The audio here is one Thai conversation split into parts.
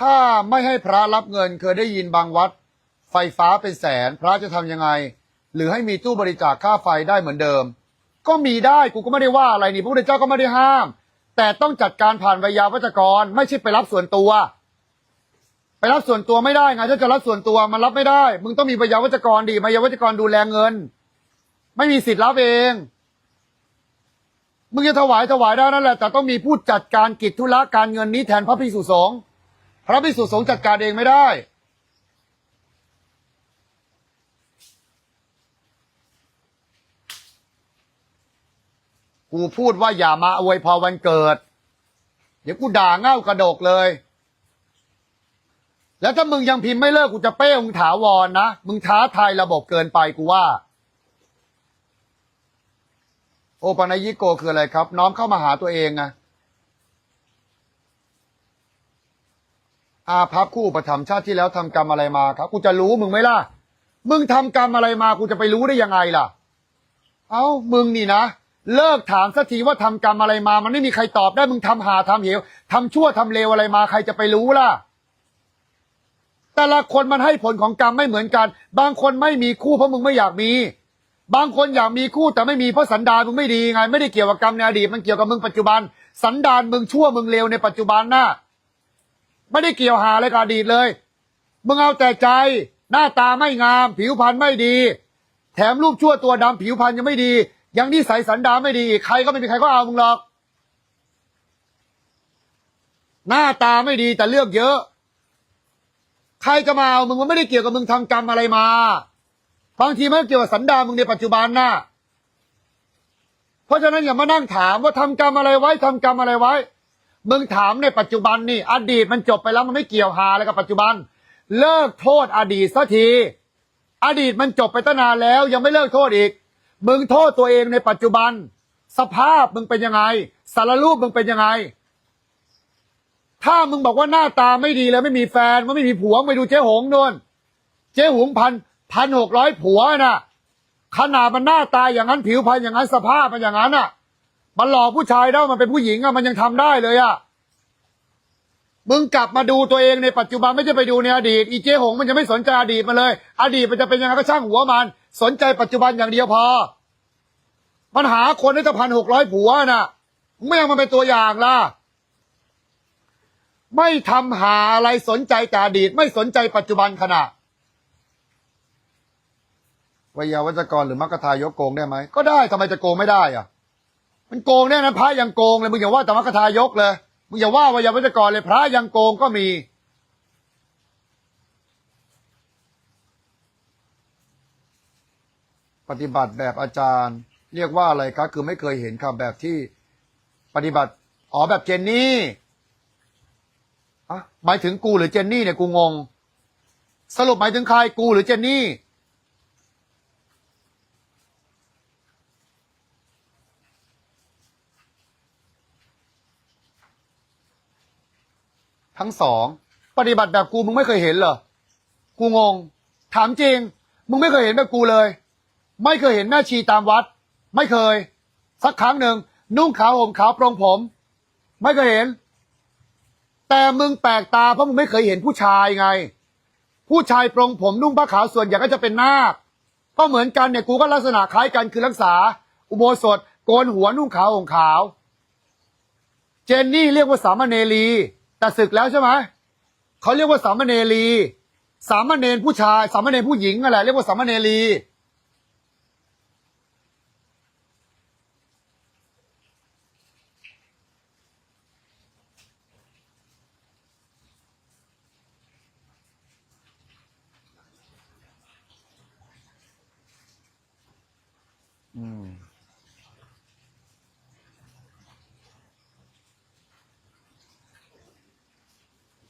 ถ้าไม่ให้พระรับเงินเคยได้ยินบางวัด ไฟฟ้าเป็นแสนพระจะทำยังไง หรือให้มีตู้บริจาคค่าไฟได้เหมือนเดิม ก็มีได้กูก็ไม่ได้ว่าอะไรนี่พระพุทธเจ้าก็ไม่ได้ห้าม แต่ต้องจัดการผ่านวิยาวัจกร ไม่ใช่ไปรับส่วนตัว ไปรับส่วนตัวไม่ได้ไงถ้าจะรับส่วนตัวมันรับไม่ได้ มึงต้องมีวิยาวัจกรดิวิยาวัจกรดูแลเงิน ไม่มีสิทธิ์รับเองมึงจะถวายถวายได้นั่นแหละแต่ต้องมีผู้จัดการกิจธุระการเงินนี้แทนพระภิกษุสงฆ์ พระภิกษุสงฆ์จัดการเองไม่ได้ กูพูดว่าอย่ามาอวยพรวันเกิด เดี๋ยวกูด่าเง่ากระดกเลย แล้วถ้ามึงยังพิมพ์ไม่เลิกกูจะเป้มึงถาวรนะมึงท้าทายระบบเกินไปกูว่า โอปนยิโกคืออะไรครับ น้อมเข้ามาหาตัวเองไง อาภัพคู่อุปถัมชาติที่แล้วทำกรรมอะไรมาครับ กูจะรู้มึงไหมล่ะ มึงทำกรรมอะไรมากูจะไปรู้ได้ยังไงล่ะ เอ้ามึงนี่นะเลิกถามสักทีว่าทำกรรมอะไรมา มันไม่มีใครตอบได้มึงทำหาทำเหวทำชั่วทำเลวอะไรมาใครจะไปรู้ล่ะ แต่ละคนมันให้ผลของกรรมไม่เหมือนกัน บางคนไม่มีคู่เพราะมึงไม่อยากมี บางคนอยากมีคู่แต่ไม่มีเพราะสันดานมึงไม่ดีไง ไม่ได้เกี่ยวกับกรรมในอดีตมันเกี่ยวกับมึงปัจจุบัน สันดานมึงชั่วมึงเลวในปัจจุบันน่ะ ไม่ได้เกี่ยวหาอะไรกับอดีตเลย มึงเอาแต่ใจ หน้าตาไม่งาม ผิวพรรณไม่ดี แถมรูปชั่วตัวดำผิวพรรณยังไม่ดี ยังนิสัยสันดานไม่ดี ใครก็ไม่มีใครก็เอามึงหรอก หน้าตาไม่ดีแต่เลือกเยอะ ใครจะมาเอามึงมันไม่ได้เกี่ยวกับมึงทำกรรมอะไรมา บางทีมันเกี่ยวกับสันดานมึงในปัจจุบันน่ะเพราะฉะนั้นอย่ามานั่งถามว่าทำกรรมอะไรไว้ทำกรรมอะไรไว้ มึงถามในปัจจุบันนี่อดีตมันจบไปแล้วมันไม่เกี่ยวหาอะไรกับปัจจุบัน เลิกโทษอดีตสักที อดีตมันจบไปตั้งนานแล้ว ยังไม่เลิกโทษอีก มึงโทษตัวเองในปัจจุบัน สภาพมึงเป็นยังไง สารรูปมึงเป็นยังไง ถ้ามึงบอกว่าหน้าตาไม่ดีแล้วไม่มีแฟนมันไม่มีผัวไปดูเจ๊หงนวลเจ๊หงพันพันหกร้อยผัวน่ะขนาดมันหน้าตาอย่างนั้นผิวพรรณอย่างนั้นสภาพมันอย่างนั้นอะ มันหลอกผู้ชายได้มันเป็นผู้หญิงอะมันยังทำได้เลยอะมึงกลับมาดูตัวเองในปัจจุบันไม่ใช่ไปดูในอดีตอีเจ๊หงมันจะไม่สนใจอดีตมันเลย อดีตมันจะเป็นยังไงก็ช่างหัวมัน สนใจปัจจุบันอย่างเดียวพอ มันหาคนได้จะพันหกร้อยผัวน่ะมึงไม่เอามันเป็นตัวอย่างล่ะไม่ทำหาอะไรสนใจแต่อดีต ไม่สนใจปัจจุบันขณะวิยาวัจกรหรือมรรคทายกโกงได้ไหมก็ได้ทำไมจะโกงไม่ได้อะ มันโกงแน่นั้นพระยังโกงเลยมึงอย่าว่าแต่มรรคทายกเลยมึงอย่าว่าวิยาวัจกรเลยพระยังโกงก็มี ปฏิบัติแบบอาจารย์ เรียกว่าอะไรครับคือไม่เคยเห็นครับแบบที่ปฏิบัติอ๋อแบบเจนนี่อะหมายถึงกูหรือเจนนี่เนี่ยกูงง สรุปหมายถึงใครกูหรือเจนนี่ ทั้งสองปฏิบัติแบบกูมึงไม่เคยเห็นเหรอกูงง ถามจริง มึงไม่เคยเห็นแบบกูเลย ไม่เคยเห็นแม่ชีตามวัด ไม่เคย สักครั้งหนึ่งนุ่งขาวห่มขาวปรงผม ไม่เคยเห็น แต่มึงแปลกตาเพราะมึงไม่เคยเห็นผู้ชายไง ผู้ชายปรงผมนุ่งผ้าขาวส่วนใหญ่ก็จะเป็นนาคก็เหมือนกันเนี่ยกูก็ลักษณะคล้ายกันคือรักษา อุโบสถโกนหัวนุ่งขาวห่มขาว เจนนี่เรียกว่าสามเณรี แต่ศึกแล้วใช่ไหมเขาเรียกว่าสามเณรี สามเณรผู้ชาย สามเณรผู้หญิงอะไรเรียกว่าสามเณรีอืม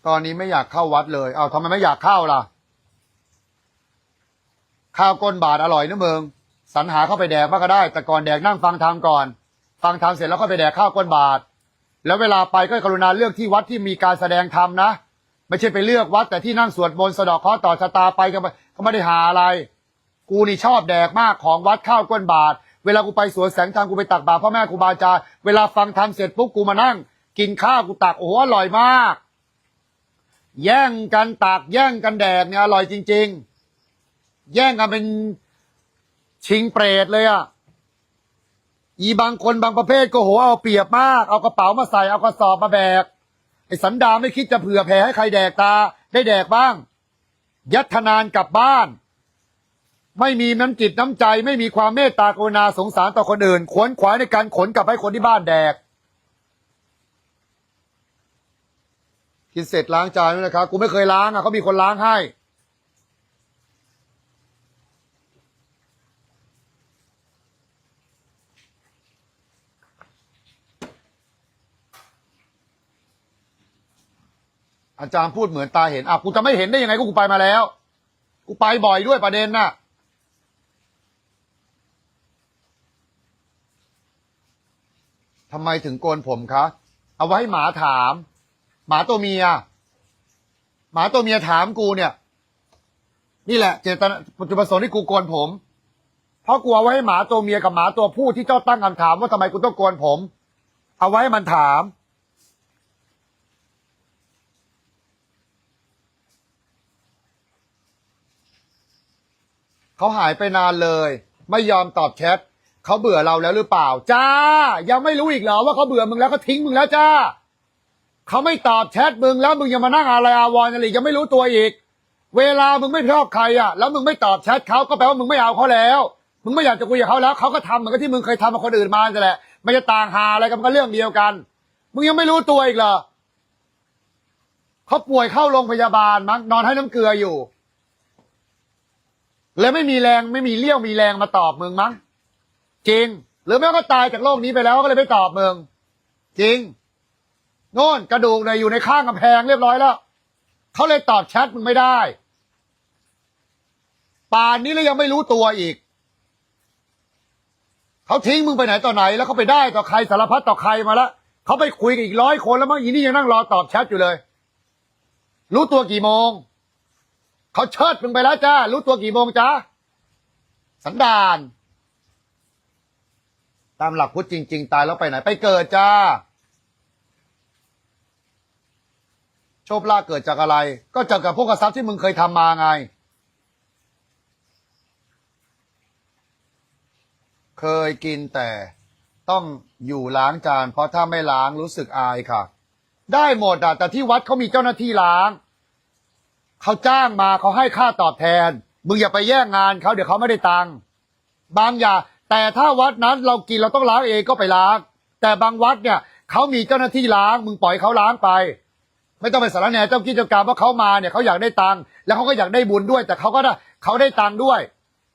ตอนนี้ไม่อยากเข้าวัดเลย เอาทำไมไม่อยากเข้าล่ะ ข้าวก้นบาทอร่อยนะเมืองสรรหาเข้าไปแดกบ้างก็ได้ แต่ก่อนแดกนั่งฟังธรรมก่อน ฟังธรรมเสร็จแล้วก็ไปแดกข้าวก้นบาท แล้วเวลาไปก็กรุณาเลือกที่วัดที่มีการแสดงธรรมนะ ไม่ใช่ไปเลือกวัด แต่ที่นั่งสวดมนต์สะดอกเคราะห์ต่อชะตาไปก็ไม่ก็ไม่ได้หาอะไร กูนี่ชอบแดกมากของวัดข้าวก้นบาท เวลากูไปสวนแสงธรรมกูไปตักบาตรพ่อแม่ครูบาอาจารย์เวลาฟังธรรมเสร็จปุ๊บกูมานั่ง กินข้าวกูตักโอ้โหอร่อยมาก แย่งกันตากแย่งกันแดกเนี่ยอร่อยจริง ๆ แย่งกันเป็นชิงเปรตเลยอะอีบางคนบางประเภทก็โหเอาเปรียบมาก เอากระเป๋ามาใส่เอากระสอบมาแบกไอ้สันดาไม่คิดจะเผื่อแผ่ให้ใครแดกตา ได้แดกบ้าง ยัดทนานกลับบ้าน ไม่มีน้ำจิตน้ำใจ ไม่มีความเมตตากรุณาสงสารต่อคนอื่นขวนขวายในการขนกลับให้คนที่บ้านแดก กินเสร็จล้างจานด้วยนะครับกูไม่เคยล้างอะเขามีคนล้างให้ อาจารย์พูดเหมือนตาเห็นอะกูจะไม่เห็นได้ยังไงก็กูไปมาแล้ว กูไปบ่อยด้วยประเด็นน่ะทำไมถึงโกนผมคะ เอาไว้ให้หมาถาม หมาตัวเมีย หมาตัวเมียถามกูเนี่ย นี่แหละ เจตนาจุดประสงค์ที่กูโกนผม เพราะกูเอาไว้ให้หมาตัวเมียกับหมาตัวผู้ที่เจ้าตั้งคำถามว่าทำไมกูต้องโกนผม เอาไว้ให้มันถาม เขาหายไปนานเลย ไม่ยอมตอบแชทเขาเบื่อเราแล้วหรือเปล่า จ้า ยังไม่รู้อีกเหรอว่าเขาเบื่อมึงแล้วเขาทิ้งมึงแล้วจ้า เขาไม่ตอบแชทมึงแล้วมึงยังมานั่งอะไรอาวรณ์อะไรยังไม่รู้ตัวอีก เวลามึงไม่ชอบใครอะ แล้วมึงไม่ตอบแชทเขาก็แปลว่ามึงไม่เอาเขาแล้ว มึงไม่อยากจะคุยกับเขาแล้วเขาก็ทำเหมือนกับที่มึงเคยทำกับคนอื่นมานั่แหละมันจะต่างหาอะไรกันมันก็เรื่องเดียวกัน มึงยังไม่รู้ตัวอีกเหรอเขาป่วยเข้าโรงพยาบาลมั้งนอนให้น้ำเกลืออยู่เลยไม่มีแรงไม่มีเลี้ยวมีแรงมาตอบมึงมั้งจริง หรือแม่ก็ตายจากโลกนี้ไปแล้วก็เลยไม่ตอบมึงจริง โน่นกระดูกเนี่ยอยู่ในข้างกำแพงเรียบร้อยแล้วเขาเลยตอบแชทมึงไม่ได้ ป่านนี้แล้วยังไม่รู้ตัวอีกเขาทิ้งมึงไปไหนต่อไหน แล้วเขาไปได้ต่อใครสารพัดต่อใครมาแล้วเขาไปคุยกับอีกร้อยคนแล้วมั้งอีนี่ยังนั่งรอตอบแชทอยู่เลย รู้ตัวกี่โมงเขาเชิดมึงไปแล้วจ้ารู้ตัวกี่โมงจ้าสันดาน ตามหลักพุทธจริง ๆ ตายแล้วไปไหน ไปเกิดจ้า โชคลาภเกิดจากอะไร ก็จากกับพวกกระซับที่มึงเคยทำมาไง เคยกินแต่ต้องอยู่ล้างจาน เพราะถ้าไม่ล้างรู้สึกอายค่ะ ได้หมดอะแต่ที่วัดเขามีเจ้าหน้าที่ล้าง เขาจ้างมาเขาให้ค่าตอบแทน มึงอย่าไปแย่งงานเขาเดี๋ยวเขาไม่ได้ตังค์บางอย่างแต่ถ้าวัดนั้นเรากินเราต้องล้างเองก็ไปล้าง แต่บางวัดเนี่ยเขามีเจ้าหน้าที่ล้าง มึงปล่อยเขาล้างไป ไม่ต้องไปสารแหน่เจ้ากิจกรรว่าเขามาเนี่ยเขาอยากได้ตังค์แล้วเขาก็อยากได้บุญด้วย แต่เขาก็ได้เขาได้ตังค์ด้วย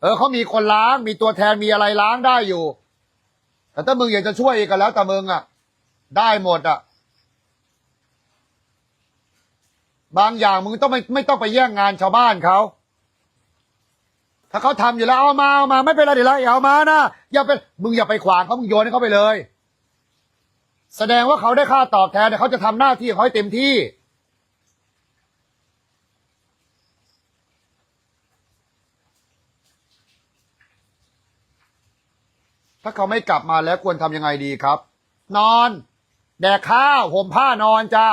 เออเขามีคนล้าง มีตัวแทนมีอะไรล้างได้อยู่ แต่ถ้ามึงอยากจะช่วยอีกก็แล้ว แต่มึงอะ ได้หมดอะ บางอย่างมึงต้องไม่ไม่ต้องไปแย่งงานชาวบ้านเขาถ้าเขาทำอยู่แล้วเอามาเอามาไม่เป็นไรเดี๋ยวเราเอามานะอย่าไปมึงอย่าไปขวางเขามึงโยนให้เขาไปเลย แสดงว่าเขาได้ค่าตอบแทนเขาจะทำหน้าที่เขาให้เต็มที่ ถ้าเขาไม่กลับมาแล้วควรทำยังไงดีครับ นอน แดกข้าวห่มผ้านอนจ้า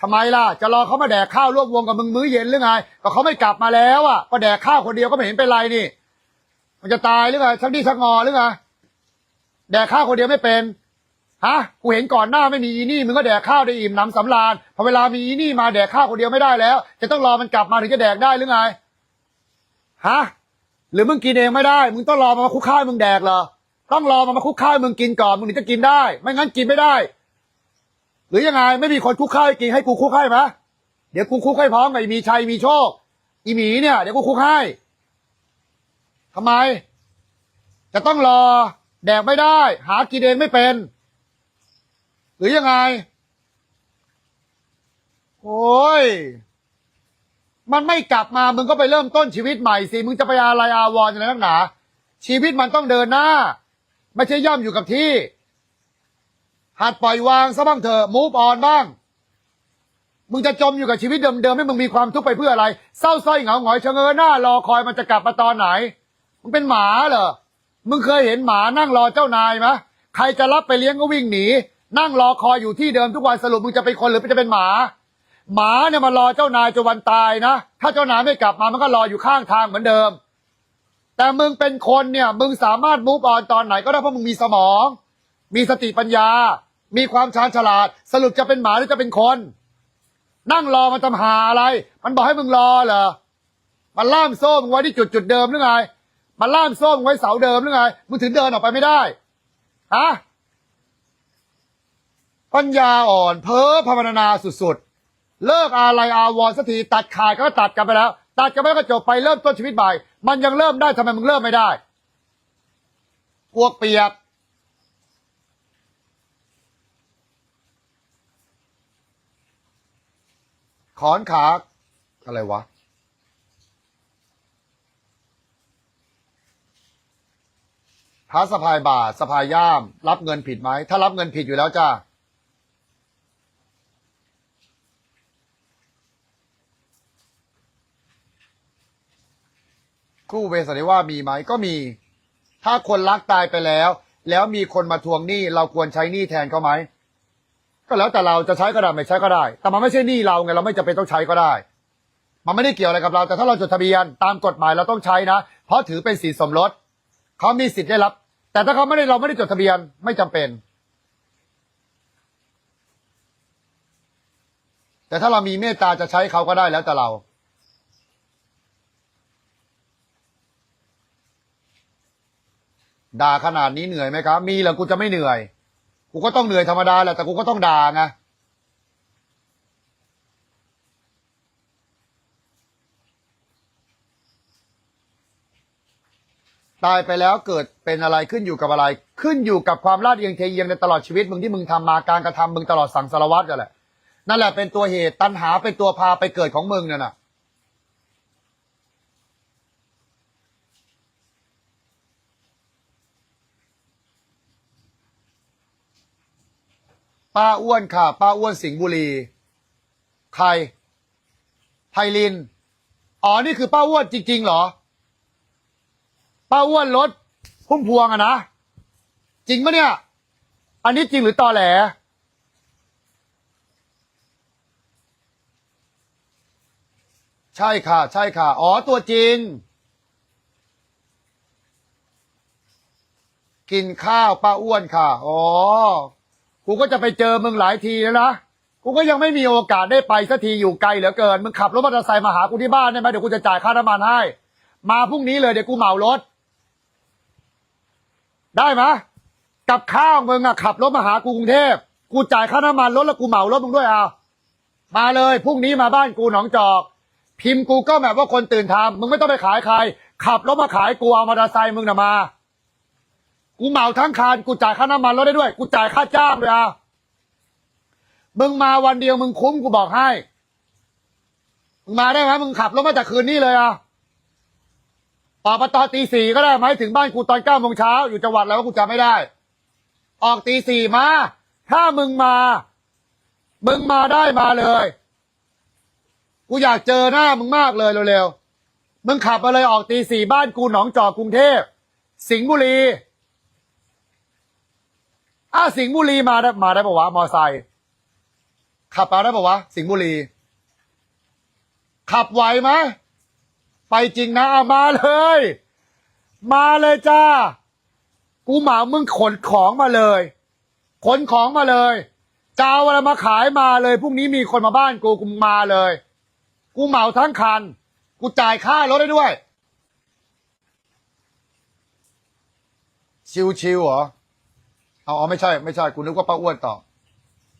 ทำไมล่ะ จะรอเขามาแดกข้าวร่วมวงกับมึงมื้อเย็นหรือไงก็เขาไม่กลับมาแล้วอะก็แดกข้าวคนเดียวก็ไม่เห็นเป็นไรนี่ มันจะตายหรือไงชักดีชักงอหรือไงแดกข้าวคนเดียวไม่เป็น ฮะกูเห็นก่อนหน้าไม่มีอีนี่มึงก็แดกข้าวได้อิ่มหนำสำราญพอเวลามีอีนี่มาแดกข้าวคนเดียวไม่ได้แล้ว จะต้องรอมันกลับมาถึงจะแดกได้หรือไงฮะหรือมึงกินเองไม่ได้ มึงต้องรอมันมาคุกข้าวมึงแดกเหรอต้องรอมันมาคุกข้าวมึงกินก่อนมึงถึงจะกินได้ ไม่งั้นกินไม่ได้ หรือยังไงไม่มีคนคุกข้าวกินให้กูคุกให้ไหมเดี๋ยวกูคุกให้พร้อมกับมีชัยมีโชค อีหมีเนี่ยเดี๋ยวกูคุกให้ทำไม จะต้องรอ แดกไม่ได้ หากินเองไม่เป็น หรือยังไง โอ้ย มันไม่กลับมา มึงก็ไปเริ่มต้นชีวิตใหม่สิ มึงจะไปอะไรอาวรณ์อะไรนักหนา ชีวิตมันต้องเดินหน้า ไม่ใช่ย่ำอยู่กับที่ หัดปล่อยวางซะบ้างเถอะมูฟออนบ้าง มึงจะจมอยู่กับชีวิตเดิมๆให้มึงมีความทุกข์ไปเพื่ออะไร เศร้าส้อยเหงาหงอยชะเงอหน้ารอคอยมันจะกลับมาตอนไหน มึงเป็นหมาเหรอ มึงเคยเห็นหมานั่งรอเจ้านายไหมใครจะรับไปเลี้ยงก็วิ่งหนี นั่งรอคอยอยู่ที่เดิมทุกวันสรุปมึงจะเป็นคนหรือจะเป็นหมา หมาเนี่ยมารอเจ้านายจนวันตายนะ ถ้าเจ้านายไม่กลับมามันก็รออยู่ข้างทางเหมือนเดิม แต่มึงเป็นคนเนี่ยมึงสามารถมูฟออนตอนไหนก็ได้เพราะมึงมีสมอง มีสติปัญญา มีความชาญฉลาด สรุปจะเป็นหมาหรือจะเป็นคน นั่งรอมันทำหาอะไร มันบอกให้มึงรอเหรอมันล่ามโซ่มึงไว้ที่จุดจุดเดิมหรือไงมันล่ามโซ่มึงไว้เสาเดิมหรือไงมึงถึงเดินออกไปไม่ได้ฮะ ปัญญาอ่อนเพ้อภาวนาสุดๆ เลิกอะไรอาวรณ์สักทีตัดขาดก็ตัดกันไปแล้ว ตัดกันไปก็จบไปเริ่มต้นชีวิตใหม่ มันยังเริ่มได้ทำไมมึงเริ่มไม่ได้พวกเปียก ขอนขา อะไรวะพระสะพายบาทสะพายย่าม รับเงินผิดไหม ถ้ารับเงินผิดอยู่แล้วจ้า คู่เวสนิว่ามีไหมก็มี ถ้าคนรักตายไปแล้ว แล้วมีคนมาทวงหนี้เราควรใช้หนี้แทนเขาไหมก็แล้วแต่เราจะใช้ก็ได้ไม่ใช้ก็ได้ แต่มันไม่ใช่หนี้เราไงเราไม่จำเป็นต้องใช้ก็ได้ มันไม่ได้เกี่ยวอะไรกับเรา แต่ถ้าเราจดทะเบียนตามกฎหมายเราต้องใช้นะ เพราะถือเป็นสินสมรสเขามีสิทธิ์ได้รับ แต่ถ้าเขาไม่ได้เราไม่ได้จดทะเบียนไม่จำเป็น แต่ถ้าเรามีเมตตาจะใช้เขาก็ได้แล้วแต่เรา ด่าขนาดนี้เหนื่อยไหมครับ มีเหรอกูจะไม่เหนื่อย กูก็ต้องเหนื่อยธรรมดาแหละแต่กูก็ต้องด่าไงตายไปแล้วเกิดเป็นอะไรขึ้นอยู่กับอะไร ขึ้นอยู่กับความลาดเอียงเทเอียงในตลอดชีวิตมึงที่มึงทำมาการกระทำมึงตลอดสังสารวัตรกันแหละนั่นแหละเป็นตัวเหตุตัณหาเป็นตัวพาไปเกิดของมึงเนี่ยนะ ป้าอ้วนค่ะ ป้าอ้วนสิงห์บุรี ใคร ไพลิน อ๋อ นี่คือป้าอ้วนจริงๆเหรอ ป้าอ้วนรถพุ่มพวงอะนะ จริงปะเนี่ย อันนี้จริงหรือตอแหล ใช่ค่ะ ใช่ค่ะ อ๋อ ตัวจริง กินข้าวป้าอ้วนค่ะ อ๋อ กูก็จะไปเจอมึงหลายทีแล้วนะ กูก็ยังไม่มีโอกาสได้ไปสักทีอยู่ไกลเหลือเกิน มึงขับรถมอเตอร์ไซค์มาหากูที่บ้านได้ไหมเดี๋ยวกูจะจ่ายค่าน้ำมันให้ มาพรุ่งนี้เลยเดี๋ยวกูเหมารถ ได้ไหมกับข้าวมึงอะขับรถมาหากูกรุงเทพ กูจ่ายค่าน้ำมันรถแล้วกูเหมารถมึงด้วยเอามาเลยพรุ่งนี้มาบ้านกูหนองจอก พิมพ์กูก็แบบว่าคนตื่นทำมึงไม่ต้องไปขายใคร ขับรถมาขายกูเอามอเตอร์ไซค์มึงน่ะมา กูเหมาทั้งคันกูจ่ายค่าน้ำมันรถได้ด้วย กูจ่ายค่าจ้างด้วยเอามึงมาวันเดียวมึงคุ้มกูบอกให้ มึงมาได้ไหมมึงขับรถมาจากคืนนี้เลยอะออกมาตอนตีสี่ก็ได้ไหมถึงบ้านกูตอนเก้าโมงเช้าอยู่จังหวัดแล้วกูจำไม่ได้ ออกตีสี่มา ถ้ามึงมา มึงมาได้มาเลย กูอยากเจอหน้ามึงมากเลยเร็วๆ มึงขับมาเลยออกตีสี่บ้านกูหนองจอกกรุงเทพ สิงห์บุรี อ้าสิงห์บุรีมาได้มาได้ปะวะมอไซค์ขับมาได้ปะวะ สิงห์บุรี ขับไหวไหมไปจริงนะเอามาเลย มาเลยจ้า กูเหมามึงขนของมาเลย ขนของมาเลยจะเอาอะไรมาขายมาเลยพรุ่งนี้มีคนมาบ้านกูกูมาเลย กูเหมาทั้งคัน กูจ่ายค่ารถได้ด้วย ชิวๆเหรอ เอาเอาไม่ใช่ไม่ใช่กูนึกว่าป้าอ้วนต่อ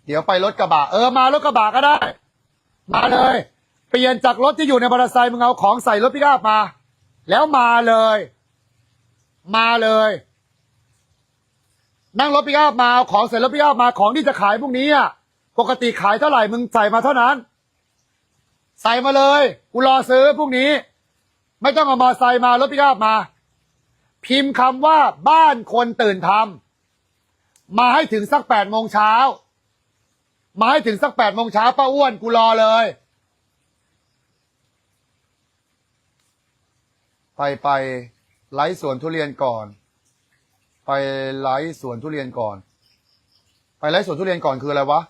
เดี๋ยวไปรถกระบะเออมารถกระบะก็ได้ มาเลย เปลี่ยนจากรถที่อยู่ในมอเตอร์ไซค์มึงเอาของใส่รถพิกอัพมา แล้วมาเลย มาเลย นั่งรถพิกอัพมาเอาของใส่รถพิกอัพมาของที่จะขายพวกนี้อะปกติขายเท่าไหร่มึงใส่มาเท่านั้น ใส่มาเลยกูรอซื้อพวกนี้ ไม่ต้องเอามอเตอร์ไซค์มารถพิกอัพมา พิมพ์คำว่าบ้านคนตื่นทำ มาให้ถึงสักแปดโมงเช้ามาให้ถึงสักแปดโมงเช้าป้าอ้วนกูรอเลย ไปไปไลฟ์สวนทุเรียนก่อน ไปไลฟ์สวนทุเรียนก่อน ไปไลฟ์สวนทุเรียนก่อนคืออะไรวะ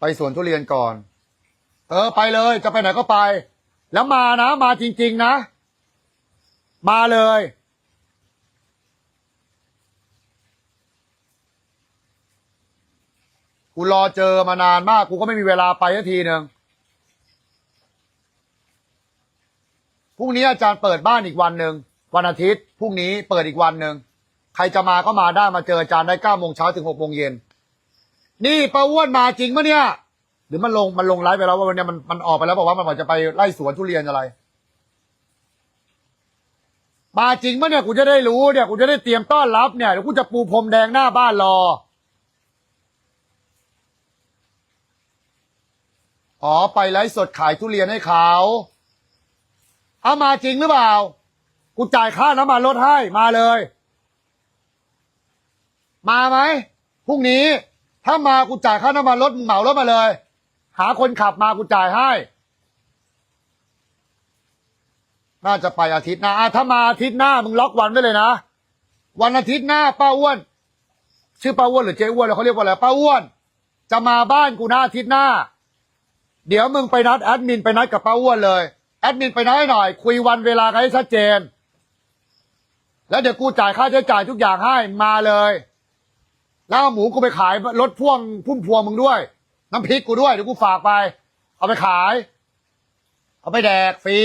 ไปสวนทุเรียนก่อน เออไปเลย จะไปไหนก็ไป แล้วมานะ มาจริง ๆ นะ มาเลย กูรอเจอมานานมาก กูก็ไม่มีเวลาไปสักทีหนึ่งพรุ่งนี้อาจารย์เปิดบ้านอีกวันหนึ่งวันอาทิตย์พรุ่งนี้เปิดอีกวันหนึ่งใครจะมาก็มาได้มาเจออาจารย์ได้เก้าโมงเช้าถึงหกโมงเย็นนี่ป้าอ้วนมาจริงปะเนี่ย หรือมันลงมันลงไลฟ์ไปแล้วว่าวันเนี้ยมันมันออกไปแล้วบอกว่ามันบอกจะไปไล่สวนทุเรียนอะไร มาจริงปะเนี่ยกูจะได้รู้เนี่ยกูจะได้เตรียมต้อนรับเนี่ยเดี๋ยวกูจะปูพรมแดงหน้าบ้านรอ อ๋อไปไลฟ์สดขายทุเรียนให้เขาเอามาจริงหรือเปล่า กูจ่ายค่าน้ำมันรถให้มาเลย มาไหมพรุ่งนี้ ถ้ามากูจ่ายค่าน้ำมันรถมึงเหมารถมาเลย หาคนขับมากูจ่ายให้ น่าจะไปอาทิตย์หน้าถ้ามาอาทิตย์หน้ามึงล็อกวันไว้เลยนะวันอาทิตย์หน้าป้าอ้วน ชื่อป้าอ้วนหรือเจ๊อ้วนเขาเรียกว่าอะไรป้าอ้วน จะมาบ้านกูหน้าอาทิตย์หน้า เดี๋ยวมึงไปนัดแอดมินไปนัดกับป้าอ้วนเลย แอดมินไปนัดให้หน่อย คุยวันเวลากันให้ชัดเจน แล้วเดี๋ยวกูจ่ายค่าใช้จ่ายทุกอย่างให้มาเลย แล้วเอาหมูกูไปขายรถพ่วงพุ่มพวงมึงด้วย น้ำพริกกูด้วยเดี๋ยวกูฝากไป เอาไปขาย เอาไปแดกฟรี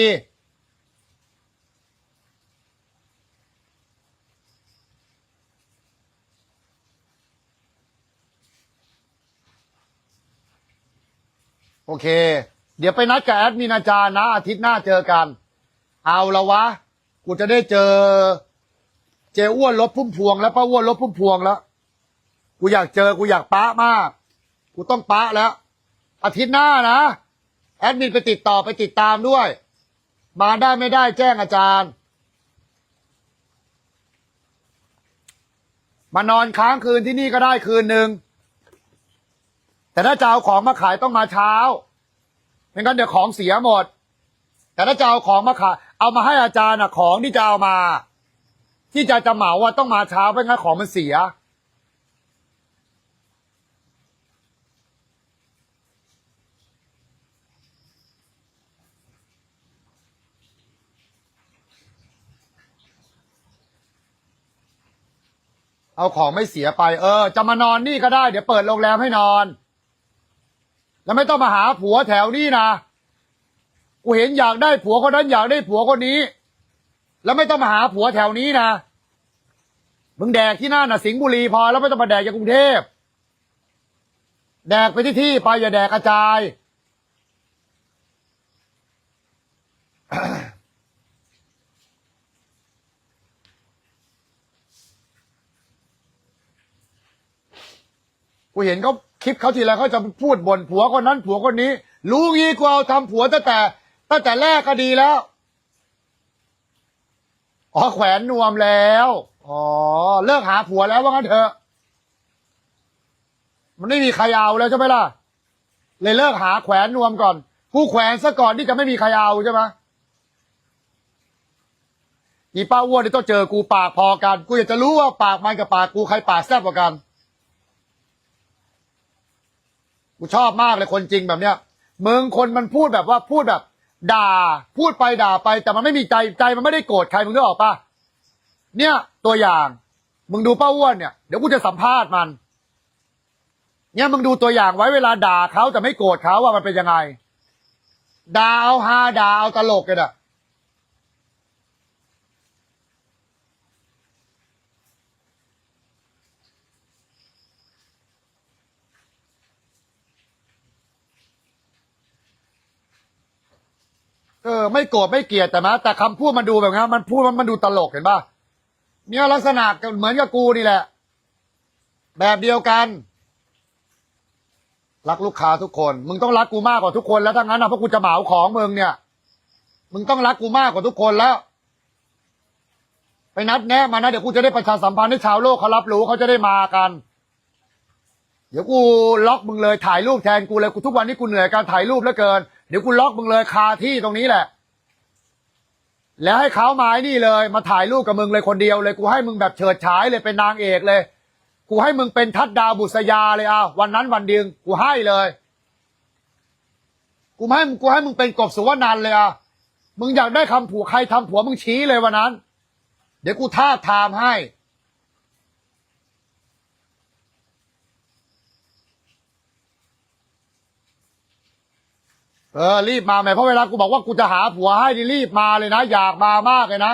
โอเค เดี๋ยวไปนัดกับแอดมินอาจารย์นะ อาทิตย์หน้าเจอกัน เอาละวะ กูจะได้เจอ เจอ้วนรถพุ่มพวง แล้วป้าอ้วนรถพุ่มพวงแล้ว กูอยากเจอ กูอยากปะมาก กูต้องปะแล้ว อาทิตย์หน้านะ แอดมินไปติดต่อไปติดตามด้วย มาได้ไม่ได้แจ้งอาจารย์ มานอนค้างคืนที่นี่ก็ได้คืนหนึ่ง แต่ถ้าจะเอาของมาขายต้องมาเช้าไม่งั้นเดี๋ยวของเสียหมด แต่ถ้าจะเอาของมาขายเอามาให้อาจารย์อะของที่จะเอามา ที่จะจะเหมาว่าต้องมาเช้าไม่งั้นของมันเสียเอาของไม่เสียไป เออ จะมานอนนี่ก็ได้ เดี๋ยวเปิดโรงแรมให้นอน แล้วไม่ต้องมาหาผัวแถวนี้นะกูเห็นอยากได้ผัวคนนั้นอยากได้ผัวคนนี้ แล้วไม่ต้องมาหาผัวแถวนี้นะมึงแดกที่นั่นน่ะสิงห์บุรีพอแล้วไม่ต้องมาแดกจากกรุงเทพแดกไปที่ที่ไปอย่าแดกกระจาย กูเห็นเขา คลิปเขาทีไรเขาจะพูดบ่นผัวคนนั้นผัวคนนี้ รู้งี้กูเอาทำผัวตั้งแต่ตั้งแต่แรกก็ดีแล้ว อ๋อแขวนนวมแล้ว อ๋อ เลิกหาผัวแล้วว่างั้นเถอะ มันไม่มีใครเอาแล้วใช่ไหมล่ะ เลยเลิกหาแขวนนวมก่อนกู้แขวนซะก่อนที่จะไม่มีใครเอาใช่ไหมอีป้าอ้วนนี่ต้องเจอกูปากพอกัน กูอยากจะรู้ว่าปากมันกับปากกูใครปากแซ่บกว่ากัน กูชอบมากเลยคนจริงแบบเนี้ยมึงคนมันพูดแบบว่าพูดแบบ ด่า พูดไปด่าไป แต่มันไม่มีใจใจมันไม่ได้โกรธใครมึงนึกออกปะเนี่ย ตัวอย่าง มึงดูป้าอ้วนเนี่ยเดี๋ยวกูจะสัมภาษณ์มัน เนี่ยมึงดูตัวอย่างไว้เวลาด่าเขาแต่ไม่โกรธเขาว่ามันเป็นยังไงด่าเอาฮาด่าเอาตลกกันอะ เออไม่โกรธไม่เกลียดแต่นะแต่คำพูดมันดูแบบนี้นมันพูดมันมันดูตลกเห็นป่ะเนี่ยลักษณะเหมือนกับกูนี่แหละ แบบเดียวกัน รักลูกค้าทุกคน มึงต้องรักกูมากกว่าทุกคนแล้วถ้างั้นนะเพราะกูจะเหมาของมึงเนี่ย มึงต้องรักกูมากกว่าทุกคนแล้ว ไปนัดแนะมานะเดี๋ยวกูจะได้ประชาสัมพันธ์ให้ชาวโลกเขารับรู้เขาจะได้มากัน เดี๋ยวกูล็อกมึงเลยถ่ายรูปแทนกูเลยกูทุกวันนี้กูเหนื่อยการถ่ายรูปเหลือเกิน เดี๋ยวกูล็อกมึงเลยคาที่ตรงนี้แหละ แล้วให้เขามาไอ้นี่เลย มาถ่ายรูปกับมึงเลยคนเดียวเลย กูให้มึงแบบเฉิดฉายเลยเป็นนางเอกเลย กูให้มึงเป็นทัดดาวบุษยาเลยอะวันนั้นวันเดียวกูให้เลย กูให้มึงกูให้มึงเป็นกบสุวรรณันเลยอะมึงอยากได้คำผัวใครทำผัวมึงชี้เลยวันนั้น เดี๋ยวกูท่าทามให้ เออรีบมาไหมเพราะเวลากูบอกว่ากูจะหาผัวให้นี่รีบมาเลยนะอยากมามากเลยนะ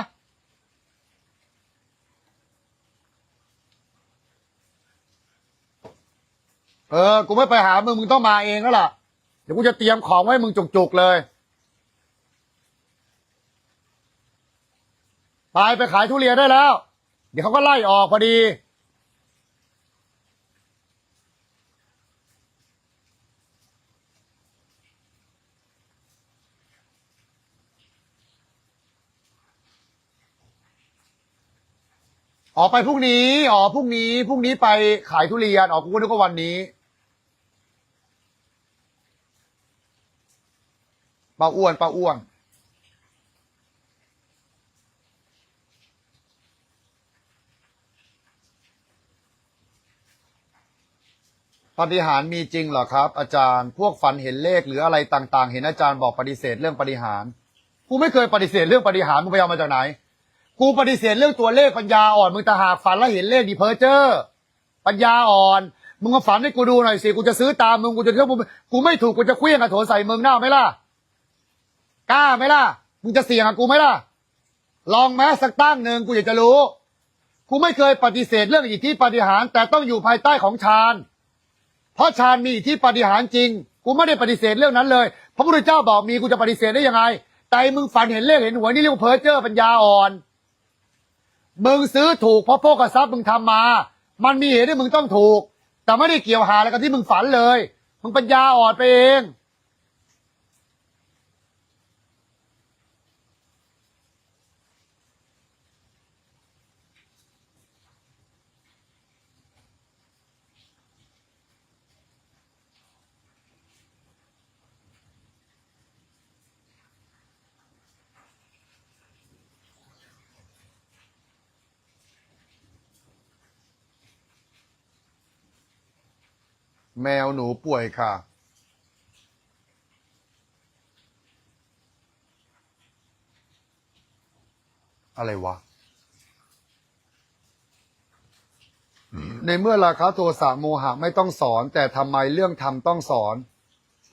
เออ กูไม่ไปหามึงมึงต้องมาเองแล้วล่ะ เดี๋ยวกูจะเตรียมของไว้ให้มึงจุกๆเลยไปไปขายทุเรียนได้แล้ว เดี๋ยวเขาก็ไล่ออกพอดี ออกไปพรุ่งนี้อ๋อพรุ่งนี้พรุ่งนี้ไปขายทุเรียนอ๋อกูก็นึกว่าวันนี้ป้าอ้วนป้าอ้วนปฏิหารมีจริงเหรอครับ อาจารย์พวกฝันเห็นเลขหรืออะไรต่าง ๆ เห็นอาจารย์บอกปฏิเสธเรื่องปฏิหารกูไม่เคยปฏิเสธเรื่องปฏิหารมึงไปเอามาจากไหน กูปฏิเสธเรื่องตัวเลขปัญญาอ่อนมึงแต่หากฝันแล้วเห็นเลขดีเพอเจอร์ปัญญาอ่อนมึงมาฝันให้กูดูหน่อยสิกูจะซื้อตามมึงกูจะเที่ยวมึงกูไม่ถูกกูจะเคลี้ยงกระโถนใส่มึงหน้าไหมล่ะกล้าไหมล่ะมึงจะเสี่ยงกับกูไหมล่ะ ลองแม้สักตั้งหนึ่งกูอยากจะรู้ กูไม่เคยปฏิเสธเรื่องอิทธิปฏิหารแต่ต้องอยู่ภายใต้ของฌานเพราะฌานมีอิทธิปฏิหารจริง กูไม่ได้ปฏิเสธเรื่องนั้นเลย พระพุทธเจ้าบอกมีกูจะปฏิเสธได้ยังไงแต่มึงฝันเห็นเลขเห็นหวยนี่เรียกว่าเพอเจอร์ปัญญาอ่อน มึงซื้อถูกเพราะโภกทรัพย์มึงทำมา มันมีเหตุที่มึงต้องถูก แต่ไม่ได้เกี่ยวหาอะไรกับที่มึงฝันเลย มึงปัญญาอ่อนไปเอง แมวหนูป่วยค่ะ อะไรวะ ในเมื่อราคะโทสะโมหะไม่ต้องสอน แต่ทำไมเรื่องธรรมต้องสอน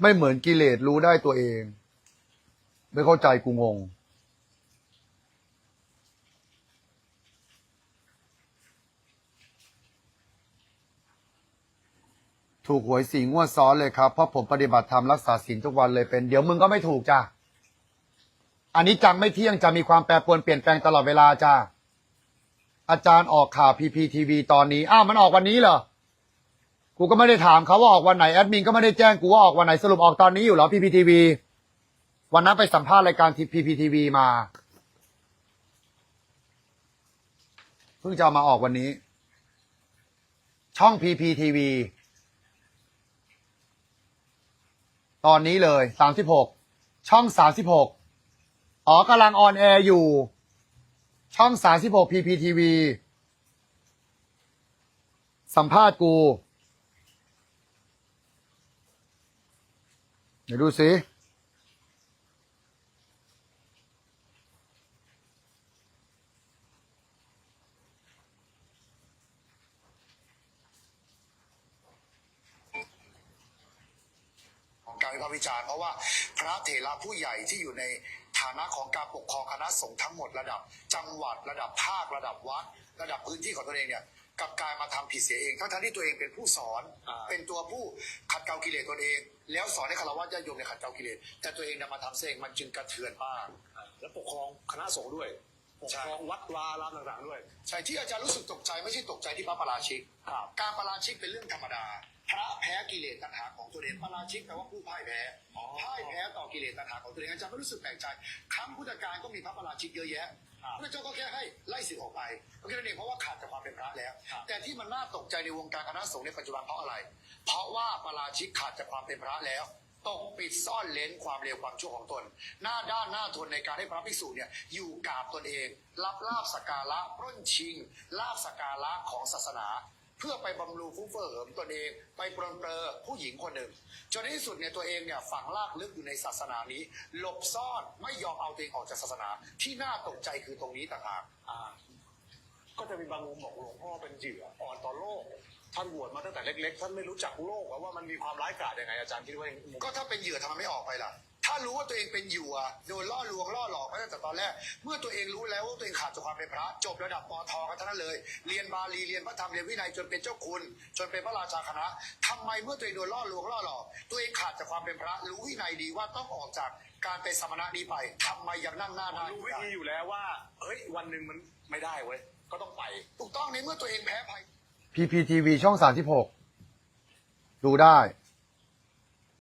ไม่เหมือนกิเลสรู้ได้ตัวเอง ไม่เข้าใจกูงง ถูกหวยสีงวดซ้อนเลยครับ เพราะผมปฏิบัติธรรมรักษาศีลทุกวันเลยเป็น เดี๋ยวมึงก็ไม่ถูกจ้าอันนี้จังไม่เที่ยงจะมีความแปรปรวนเปลี่ยนแปลงตลอดเวลาจ้าอาจารย์ออกข่าวพีพีทีวีตอนนี้อ้าวมันออกวันนี้เหรอกูก็ไม่ได้ถามเขาว่าออกวันไหนแอดมินก็ไม่ได้แจ้งกูว่าออกวันไหนสรุปออกตอนนี้อยู่เหรอพีพีทีวีวันนั้นไปสัมภาษณ์รายการทีพีพีทีวีมาเพิ่งจะามาออกวันนี้ ช่องพีพีทีวี ตอนนี้เลยสามสิบหกช่องสามสิบหกอ๋อกำลังออนแอร์อยู่ ช่องสามสิบหกพีพีทีวีสัมภาษณ์กู เดี๋ยวดูสิ ของการ วิพากษ์วิจารณ์เพราะว่าพระเถระผู้ใหญ่ที่อยู่ในฐานะของการปกครองคณะสงฆ์ทั้งหมดระดับ จังหวัดระดับภาคระดับวัด ระดับพื้นที่ของตัวเองเนี่ยกลับกลายมาทำผิดเสียเองทั้งๆที่ตัวเองเป็นผู้สอนอ่าเป็นตัวผู้ขัดเกลากิเลสตนเอง แล้วสอนให้คารวะญาติโยมในยขัดเกลากิเลสแต่ตัวเองนำมาทำเสงมันจึงกระเทือนมากแล้วปกครองคณะสงฆ์ด้วยปกครองวัดวารามต่างๆด้วยใช่ที่อาจารย์รู้สึกตกใจไม่ใช่ตกใจที่พระประราชิกครับการประราชิกเป็นเรื่องธรรมดา พระแพ้กิเลสตัณหาของตัวเองประราชิกแปลว่าผู้พ่ายแพ้อ๋อพ่ายแพ้ต่อกิเลสตัณหาของตัวเองอาจารย์ไม่รู้สึกแปลกใจครั้งพุทธกาลก็มีพระประราชิกเยอะแยะครับพระเจ้าก็แค่ให้ไล่สิ่งออกไปก็แค่นั้นเองเพราะว่าขาดจากความเป็นพระแล้วครับแต่ที่มันน่าตกใจในวงการคณะสงฆ์ในปัจจุบันเพราะอะไร เพราะว่าประราชิกขาดจากความเป็นพระแล้วตกปิดซ่อนเลนความเลวความชั่วของตน หน้าด้านหน้าทนในการให้พระภิกษุเนี่ยอยู่กราบตนเอง รับลาบสกการะปล้นชิงลาบสกการะของศาสนา เพื่อไปบำรุงฟุ้งเฟ้อเหิมตนเอง ไปปรนเปรอผู้หญิงคนหนึ่ง จนในที่สุดเนี่ยตัวเองเนี่ยฝังลากลึกอยู่ในศาสนานี้ หลบซ่อนไม่ยอมเอาตัวเองออกจากศาสนา ที่น่าตกใจคือตรงนี้ต่างหากอ่าก็จะมีบางมุมบอกหลวงพ่อเป็นเหยื่ออ่อนต่อโลกท่านบวชมาตั้งแต่เล็กๆ ท่านไม่รู้จักโลกว่ามันมีความร้ายกาจยังไงอาจารย์คิดว่ามุมก็ถ้าเป็นเหยื่อทำไมไม่ออกไปล่ะ ถ้ารู้ว่าตัวเองเป็นเหยื่อโดนล่อลวงล่อหลอกมาตั้งแต่ตอนแรก เมื่อตัวเองรู้แล้วว่าตัวเองขาดจากความเป็นพระ จบระดับปอทกันทั้งนั้นเลย เรียนบาลีเรียนพระธรรมเรียนวินัยจนเป็นเจ้าคุณ จนเป็นพระราชาคณะทำไมเมื่อตัวเองโดนล่อลวงล่อหลอก ตัวเองขาดจากความเป็นพระ รู้วินัยดีว่าต้องออกจากการเป็นสมณะนี้ไปทำไมยังนั่งหน้าด้านรู้วิธีอยู่แล้วว่าเฮ้ยวันหนึ่งมันไม่ได้เว้ยก็ต้องไปถูกต้องในเมื่อตัวเองแพ้ภัย PPTV ช่อง 36 ดูได้